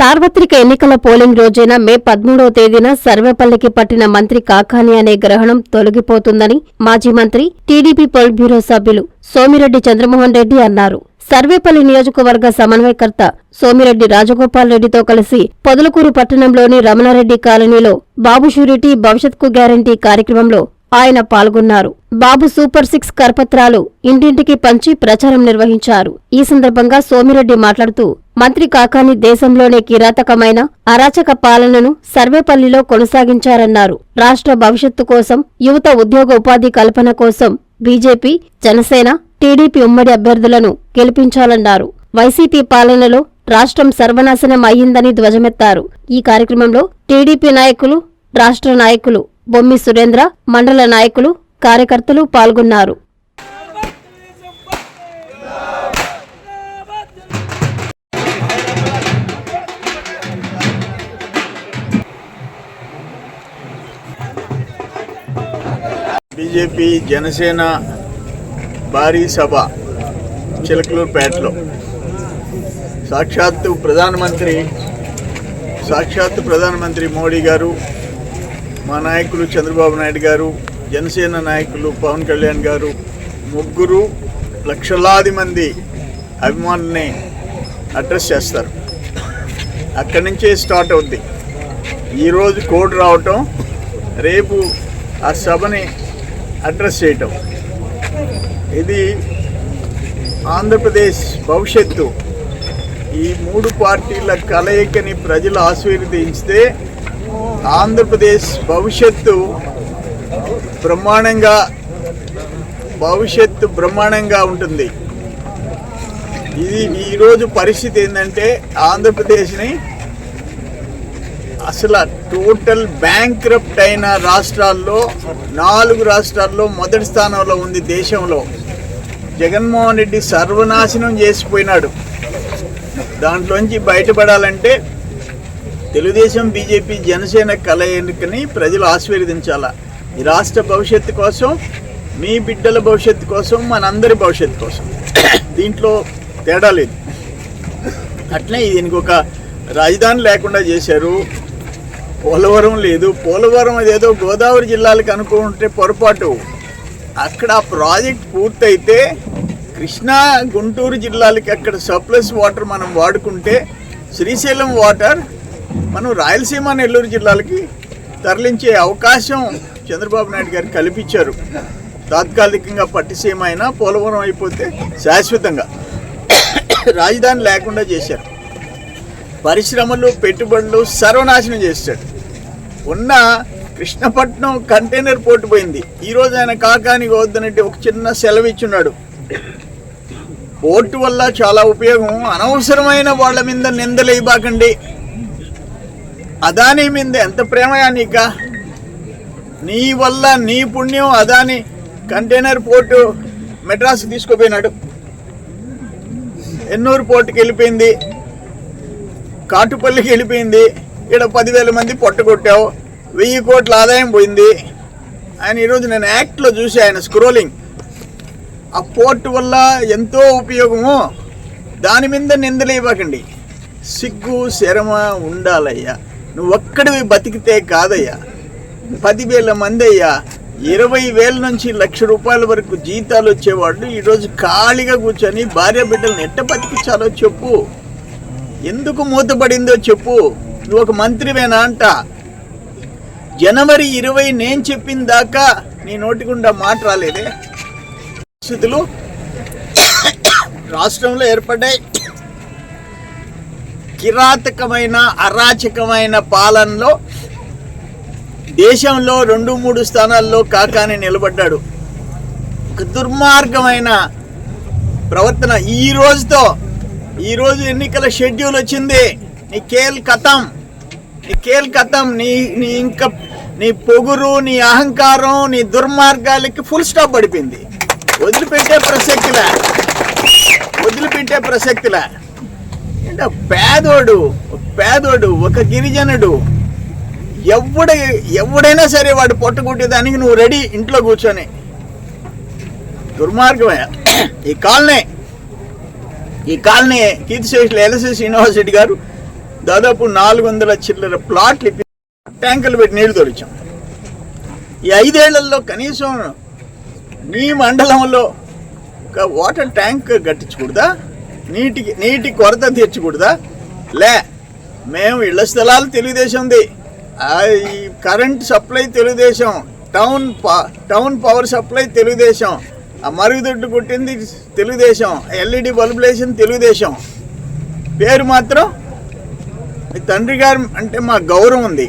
సార్వత్రిక ఎన్నికల పోలింగ్ రోజైన మే పదమూడవ తేదీన సర్వేపల్లికి పట్టిన మంత్రి కాకాని అనే గ్రహణం తొలగిపోతుందని మాజీ మంత్రి టీడీపీ పొలిట్ బ్యూరో సభ్యులు సోమిరెడ్డి చంద్రమోహన్ రెడ్డి అన్నారు. సర్వేపల్లి నియోజకవర్గ సమన్వయకర్త సోమిరెడ్డి రాజగోపాల్ రెడ్డితో కలిసి పొదలకూరు పట్టణంలోని రమణారెడ్డి కాలనీలో బాబు షూరిటీ భవిష్యత్కు గ్యారంటీ కార్యక్రమంలో ఆయన పాల్గొన్నారు. బాబు సూపర్ సిక్స్ కరపత్రాలు ఇంటింటికి పంచి ప్రచారం నిర్వహించారు. ఈ సందర్భంగా సోమిరెడ్డి మాట్లాడుతూ మంత్రి కాకాని దేశంలోనే కిరాతకమైన అరాచక పాలనను సర్వేపల్లిలో కొనసాగించారన్నారు. రాష్ట్ర భవిష్యత్తు కోసం యువత ఉద్యోగ ఉపాధి కల్పన కోసం బీజేపీ జనసేన టీడీపీ ఉమ్మడి అభ్యర్థులను గెలిపించాలన్నారు. వైసీపీ పాలనలో రాష్ట్రం సర్వనాశనం అయ్యిందని ధ్వజమెత్తారు. ఈ కార్యక్రమంలో టీడీపీ నాయకులు రాష్ట్ర నాయకులు బొమ్మి సురేంద్ర మండల నాయకులు కార్యకర్తలు పాల్గొన్నారు. బీజేపీ జనసేన భారీ సభ చిలకలూరుపేటలో. సాక్షాత్తు ప్రధానమంత్రి సాక్షాత్తు ప్రధానమంత్రి మోడీ గారు మా నాయకులు చంద్రబాబు నాయుడు గారు జనసేన నాయకులు పవన్ కళ్యాణ్ గారు ముగ్గురు లక్షలాది మంది అభిమానుల్ని అడ్రస్ చేస్తారు. అక్కడి నుంచే స్టార్ట్ అవుద్ది. ఈరోజు కోడ్ రావటం రేపు ఆ సభని అడ్రస్ చేయటం. ఇది ఆంధ్రప్రదేశ్ భవిష్యత్తు. ఈ మూడు పార్టీల కలయికని ప్రజలు ఆశీర్వదించితే ఆంధ్రప్రదేశ్ భవిష్యత్తు బ్రహ్మాండంగా భవిష్యత్తు బ్రహ్మాండంగా ఉంటుంది. ఇది ఈరోజు పరిస్థితి ఏంటంటే ఆంధ్రప్రదేశ్ని అసలు టోటల్ బ్యాంక్రప్ట్ అయిన రాష్ట్రాల్లో నాలుగు రాష్ట్రాల్లో మొదటి స్థానంలో ఉంది దేశంలో. జగన్మోహన్ రెడ్డి సర్వనాశనం చేసిపోయినాడు. దాంట్లోంచి బయటపడాలంటే తెలుగుదేశం బీజేపీ జనసేన కలయికని ప్రజలు ఆశీర్వదించాలా? ఈ రాష్ట్ర భవిష్యత్తు కోసం మీ బిడ్డల భవిష్యత్తు కోసం మనందరి భవిష్యత్తు కోసం. దీంట్లో తేడా లేదు. అట్లే దీనికి ఒక రాజధాని లేకుండా చేశారు. పోలవరం లేదు. పోలవరం అదేదో గోదావరి జిల్లాలకు అనుకుంటే పొరపాటు. అక్కడ ఆ ప్రాజెక్ట్ పూర్తయితే కృష్ణా గుంటూరు జిల్లాలకి అక్కడ సప్లస్ వాటర్ మనం వాడుకుంటే శ్రీశైలం వాటర్ మనం రాయలసీమ నెల్లూరు జిల్లాలకి తరలించే అవకాశం చంద్రబాబు నాయుడు గారు కల్పించారు. తాత్కాలికంగా పట్టిసీమ అయినా పోలవరం అయిపోతే శాశ్వతంగా రాజధాని లేకుండా చేశారు. పరిశ్రమలు పెట్టుబడులు సర్వనాశనం చేస్తాడు ఉన్న కృష్ణపట్నం కంటైనర్ పోర్టు పోయింది. ఈరోజు ఆయన కాకానికి వద్దనంటే ఒక చిన్న సెలవు ఇచ్చున్నాడు. పోర్టు వల్ల చాలా ఉపయోగం. అనవసరమైన వాళ్ళ మీద నిందలు ఇవ్వకండి అదాని మీద ఎంత ప్రేమయా నీక? నీ వల్ల నీ పుణ్యం అదాని కంటైనర్ పోర్టు మెడ్రాస్ తీసుకుపోయినాడు. ఎన్నూరు పోర్టుకి వెళ్ళిపోయింది. కాటుపల్లికి వెళ్ళిపోయింది. ఇక్కడ పదివేల మంది పొట్టగొట్టావు వెయ్యి కోట్ల ఆదాయం పోయింది. ఆయన ఈరోజు నేను యాక్ట్లో చూసి ఆయన స్క్రోలింగ్. ఆ పోర్ట్ వల్ల ఎంతో ఉపయోగము దాని మీద నిందలు ఇవ్వకండి సిగ్గు శరమ ఉండాలయ్యా. నువ్వు ఒక్కడివి బతికితే కాదయ్యా. పదివేల మంది అయ్యా ఇరవై వేల నుంచి లక్ష రూపాయల వరకు జీతాలు వచ్చేవాళ్ళు ఈరోజు ఖాళీగా కూర్చొని భార్య బిడ్డలను ఎట్ట బతికించాలో చెప్పు. ఎందుకు మూతపడిందో చెప్పు. నువ్వు ఒక మంత్రివేనా అంట. జనవరి ఇరవై నేను చెప్పిన దాకా నీ నోటి గుండా మాట రాలేదే పరిస్థితులు రాష్ట్రంలో ఏర్పడ్డాయి. కిరాతకమైన అరాచకమైన పాలనలో దేశంలో రెండు మూడు స్థానాల్లో కాకాని నిలబడ్డాడు. ఒక దుర్మార్గమైన ప్రవర్తన. ఈ రోజుతో ఈ రోజు ఎన్నికల షెడ్యూల్ వచ్చింది. నీ కేల్ కథం. నీ కేల్ కథం. నీ నీ ఇంకా నీ పొగురు నీ అహంకారం నీ దుర్మార్గాలకి ఫుల్ స్టాప్ పడిపోయింది. వదిలిపెట్టే ప్రసక్తిలే వదిలిపెట్టే ప్రసక్తిలే ఏంట పేదోడు పేదోడు ఒక గిరిజనుడు. ఎవడ ఎవడైనా సరే వాడు పొట్టగొట్టేదానికి నువ్వు రెడీ ఇంట్లో కూర్చొని. దుర్మార్గమే. ఈ కాలనీ ఈ కాలనీ కీర్తిశేషులు ఎల్ఎస్ఎస్ యూనివర్సిటీ గారు దాదాపు నాలుగు వందల చిల్లర ప్లాట్లు ఇప్పి ట్యాంకులు పెట్టి నీళ్ళు తొలిచాం ఈ ఐదేళ్ళలో కనీసం మీ మండలంలో ఒక వాటర్ ట్యాంక్ కట్టించకూడదా? నీటికి నీటి కొరత తీర్చకూడదా? లే మేము ఇళ్ళ స్థలాలు తెలుగుదేశంది current supply Telugu Desam town town power supply Telugu Desam ఆ మరుగుదొడ్డు కుట్టింది తెలుగుదేశం ఎల్ఈడి బల్బులు వేసింది తెలుగుదేశం. పేరు మాత్రం మీ తండ్రి గారు అంటే మా గౌరవం ఉంది.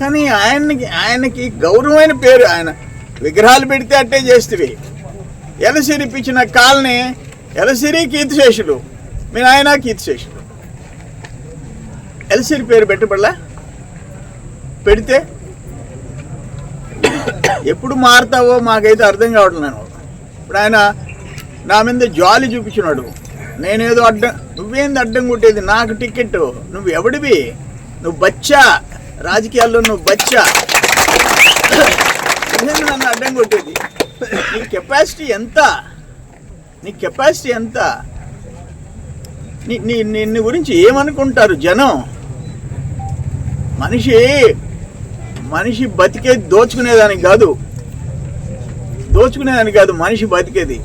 కానీ ఆయనకి ఆయనకి గౌరవమైన పేరు ఆయన. విగ్రహాలు పెడితే అట్టే చేస్తుంది ఎలసిరిపించిన కాలనీ ఎలసిరి కీర్తిశేషుడు మీ నాయన కీర్తిశేషుడు ఎలసిరి పేరు పెట్టబడలా? పెడితే ఎప్పుడు మారుతావో మాకైతే అర్థం కావడం నేను ఇప్పుడు ఆయన నా మీద జాలి చూపించినాడు. నేనేదో అడ్డం నువ్వేంది అడ్డం కొట్టేది? నాకు టికెట్ నువ్వు ఎవడివి? నువ్వు బచ్చా. రాజకీయాల్లో నువ్వు బచ్చా. నన్ను అడ్డం కొట్టేది? నీ కెపాసిటీ ఎంత? నీ కెపాసిటీ ఎంత? నీ నీ నిన్ను గురించి ఏమనుకుంటారు జనం? మనిషి మనిషి బతికేది దోచుకునేదానికి కాదు. దోచుకునేదానికి కాదు మనిషి బతికేది.